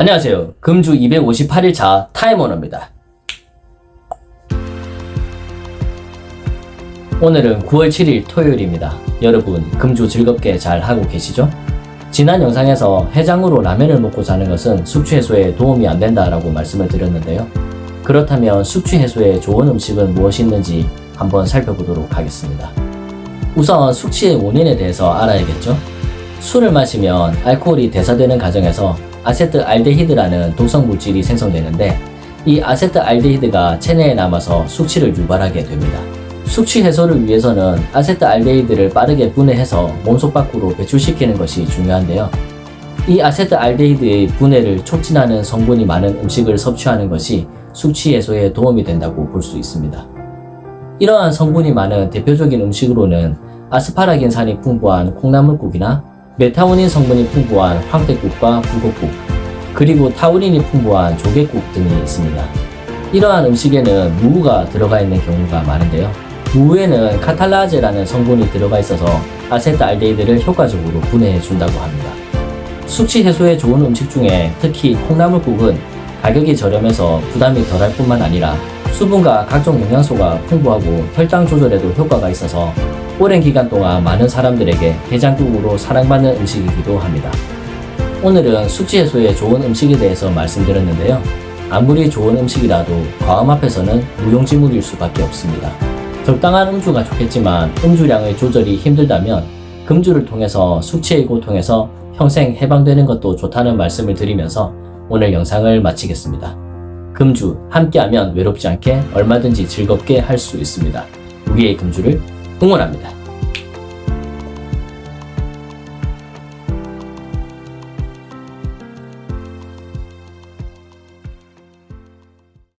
안녕하세요. 금주 258일차 타임오너입니다. 오늘은 9월 7일 토요일입니다. 여러분, 금주 즐겁게 잘 하고 계시죠? 지난 영상에서 해장으로 라면을 먹고 자는 것은 숙취 해소에 도움이 안 된다라고 말씀을 드렸는데요. 그렇다면 숙취 해소에 좋은 음식은 무엇이 있는지 한번 살펴보도록 하겠습니다. 우선 숙취의 원인에 대해서 알아야겠죠? 술을 마시면 알코올이 대사되는 과정에서 아세트 알데히드라는 독성 물질이 생성되는데 이 아세트 알데히드가 체내에 남아서 숙취를 유발하게 됩니다. 숙취 해소를 위해서는 아세트 알데히드를 빠르게 분해해서 몸속 밖으로 배출시키는 것이 중요한데요. 이 아세트 알데히드의 분해를 촉진하는 성분이 많은 음식을 섭취하는 것이 숙취 해소에 도움이 된다고 볼 수 있습니다. 이러한 성분이 많은 대표적인 음식으로는 아스파라긴산이 풍부한 콩나물국이나 메타오닌 성분이 풍부한 황태국과 북엇국, 그리고 타우린이 풍부한 조개국 등이 있습니다. 이러한 음식에는 무가 들어가 있는 경우가 많은데요. 무에는 카탈라제라는 성분이 들어가 있어서 아세트알데히드를 효과적으로 분해해 준다고 합니다. 숙취 해소에 좋은 음식 중에 특히 콩나물국은 가격이 저렴해서 부담이 덜할 뿐만 아니라 수분과 각종 영양소가 풍부하고 혈당 조절에도 효과가 있어서 오랜 기간 동안 많은 사람들에게 해장국으로 사랑받는 음식이기도 합니다. 오늘은 숙취 해소에 좋은 음식에 대해서 말씀드렸는데요. 아무리 좋은 음식이라도 과음 앞에서는 무용지물일 수밖에 없습니다. 적당한 음주가 좋겠지만 음주량의 조절이 힘들다면 금주를 통해서 숙취의 고통에서 평생 해방되는 것도 좋다는 말씀을 드리면서 오늘 영상을 마치겠습니다. 금주 함께하면 외롭지 않게 얼마든지 즐겁게 할 수 있습니다. 우리의 금주를 응원합니다.